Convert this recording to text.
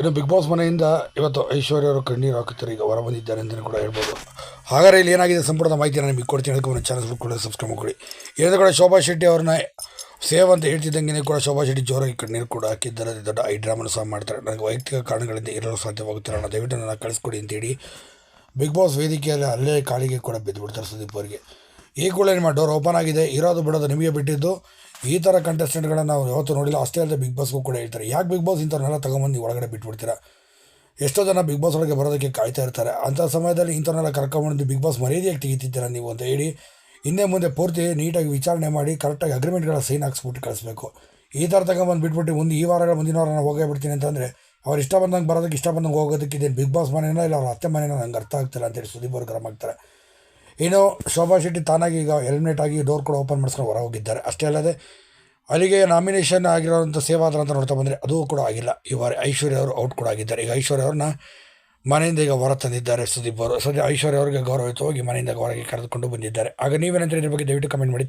ಇನ್ನು big boss ಮನೆಯಿಂದ ಇವತ್ತು ಐಶ್ವರ್ಯ ಅವರು ಕಣ್ಣೀರು ಹಾಕುತ್ತಾರೆ. ಈಗ ಹೊರ ಬಂದಿದ್ದಾರೆ ಅಂತಲೇ ಕೂಡ ಹೇಳ್ಬೋದು. ಹಾಗಾದರೆ ಇಲ್ಲಿ ಏನಾಗಿದೆ ಸಂಪೂರ್ಣ ಮಾಹಿತಿ ನಿಮಗೆ ಕೊಡ್ತೀನಿ. ಅದಕ್ಕೆ ಒಂದು ಚಾನಲ್ ಕೂಡ ಸಬ್ಸ್ಕ್ರೈಬ್ ಮಾಡಿ ಏನಾದರೂ ಕೂಡ ಶೋಭಾ ಶೆಟ್ಟಿ ಅವ್ರನ್ನ ಸೇವ್ ಅಂತ ಹೇಳ್ತಿದ್ದಂಗೆ ಕೂಡ ಶೋಭಾ ಶೆಟ್ಟಿ ಜೋರಾಗಿ ಕಣ್ಣೀರು ಕೂಡ ಹಾಕಿದ್ದಾರೆ. ದೊಡ್ಡ ಐ ಡ್ರಾಮನ್ನು ಸಹ ಮಾಡ್ತಾರೆ. ನನಗೆ ವೈಯಕ್ತಿಕ ಕಾರಣಗಳಿಂದ ಇರಲು ಸಾಧ್ಯವಾಗುತ್ತಿಲ್ಲ. ನಾನು ದಯವಿಟ್ಟು ನನ್ನ ಕಳಿಸ್ಕೊಡಿ ಅಂತೇಳಿ ಬಿಗ್ ಬಾಸ್ ವೇದಿಕೆಯಲ್ಲಿ ಅಲ್ಲೇ ಕಾಲಿಗೆ ಕೂಡ ಬಿದ್ದುಬಿಡ್ತಾರೆ ಸುದೀಪ್ ಅವರಿಗೆ. ಈ ಕೂಡ ನಿಮ್ಮ ಡೋರ್ ಓಪನ್ ಆಗಿದೆ. ಇರೋದು ಬಿಡೋದು ನಿಮಗೆ ಬಿಟ್ಟಿದ್ದು ಈ ಥರ ಕಂಟೆಸ್ಟೆಂಟ್ಗಳನ್ನ ನಾವು ಯಾವತ್ತೂ ನೋಡಿಲ್ಲ. ಅಷ್ಟೇ ಅಲ್ಲದೆ ಬಿಗ್ ಬಾಸ್ಗೂ ಕೂಡ ಹೇಳ್ತಾರೆ. ಯಾಕೆ ಬಿಗ್ ಬಾಸ್ ಇಂಥವ್ರನ್ನೆಲ್ಲ ತಗೊಂಬಂದು ಒಳಗಡೆ ಬಿಟ್ಬಿಡ್ತೀರಾ? ಎಷ್ಟೋ ಜನ ಬಿಗ್ ಬಾಸ್ ಒಳಗೆ ಬರೋದಕ್ಕೆ ಕಾಯ್ತಾ ಇರ್ತಾರೆ. ಅಂಥ ಸಮಯದಲ್ಲಿ ಇಂಥವ್ರನ್ನೆಲ್ಲ ಕರ್ಕೊಂಬಂದು ಬಿಗ್ ಬಾಸ್ ಮರ್ಯಾದೆಯಾಗಿ ತೆಗಿತಿದ್ದೀರಾ ನೀವು ಅಂತ ಹೇಳಿ ಹಿಂದೆ ಮುಂದೆ ಪೂರ್ತಿ ನೀಟಾಗಿ ವಿಚಾರಣೆ ಮಾಡಿ, ಕರೆಕ್ಟಾಗಿ ಅಗ್ರಿಮೆಂಟ್ಗಳ ಸೈನ್ ಹಾಕ್ಸ್ಬಿಟ್ಟು ಕಳಿಸ್ಬೇಕು. ಈ ಥರ ತಗೊಂಬಂದು ಬಿಟ್ಬಿಟ್ಟು ಮುಂದೆ ಈ ವಾರ ಮುಂದಿನ ವಾರ ಹೋಗೇ ಬಿಡ್ತೀನಿ ಅಂತಂದರೆ, ಅವ್ರು ಇಷ್ಟ ಬಂದಂಗೆ ಬರೋದಕ್ಕೆ ಇಷ್ಟ ಬಂದಂಗೆ ಹೋಗೋದಕ್ಕೆ ಇದೇನು ಬಿಗ್ ಬಾಸ್ ಮನೆಯೋ ಇಲ್ಲ ಅವ್ರ ಅತ್ತೆ ಮನೆಯೋ ನಂಗೆ ಅರ್ಥ ಆಗ್ತಿಲ್ಲ ಅಂತೇಳಿ ಸುದೀಪ್ ಅವ್ರು ಗರಂ ಆಗ್ತಾರೆ. ಇನ್ನು ಶೋಭಾ ಶೆಟ್ಟಿ ತಾನಾಗಿ ಈಗ ಹೆಲ್ಮೆಟ್ ಆಗಿ ಡೋರ್ ಕೂಡ ಓಪನ್ ಮಾಡಿಸ್ಕೊಂಡು ಹೊರ ಹೋಗಿದ್ದಾರೆ ಅಷ್ಟೇ ಅಲ್ಲದೆ, ಅಲ್ಲಿಗೆ ನಾಮಿನೇಷನ್ ಆಗಿರೋಂಥ ಸೇವಾದ್ರ ಅಂತ ನೋಡ್ತಾ ಬಂದರೆ ಅದು ಕೂಡ ಆಗಿಲ್ಲ. ಈ ವಾರ ಐಶ್ವರ್ಯ ಅವರು ಔಟ್ ಕೂಡ ಆಗಿದ್ದಾರೆ. ಈಗ ಐಶ್ವರ್ಯ ಅವ್ರನ್ನ ಮನೆಯಿಂದ ಈಗ ಹೊರ ತಂದಿದ್ದಾರೆ ಸುದೀಪ್ ಅವರು. ಸದ್ಯ ಐಶ್ವರ್ಯ ಅವರಿಗೆ ಗೌರವಯುತವಾಗಿ ಮನೆಯಿಂದ ಹೊರಗೆ ಕರೆದುಕೊಂಡು ಬಂದಿದ್ದಾರೆ. ಆಗ ನೀವೇನಂತ ಇದ್ರ ಬಗ್ಗೆ ದಯವಿಟ್ಟು ಕಮೆಂಟ್ ಮಾಡಿ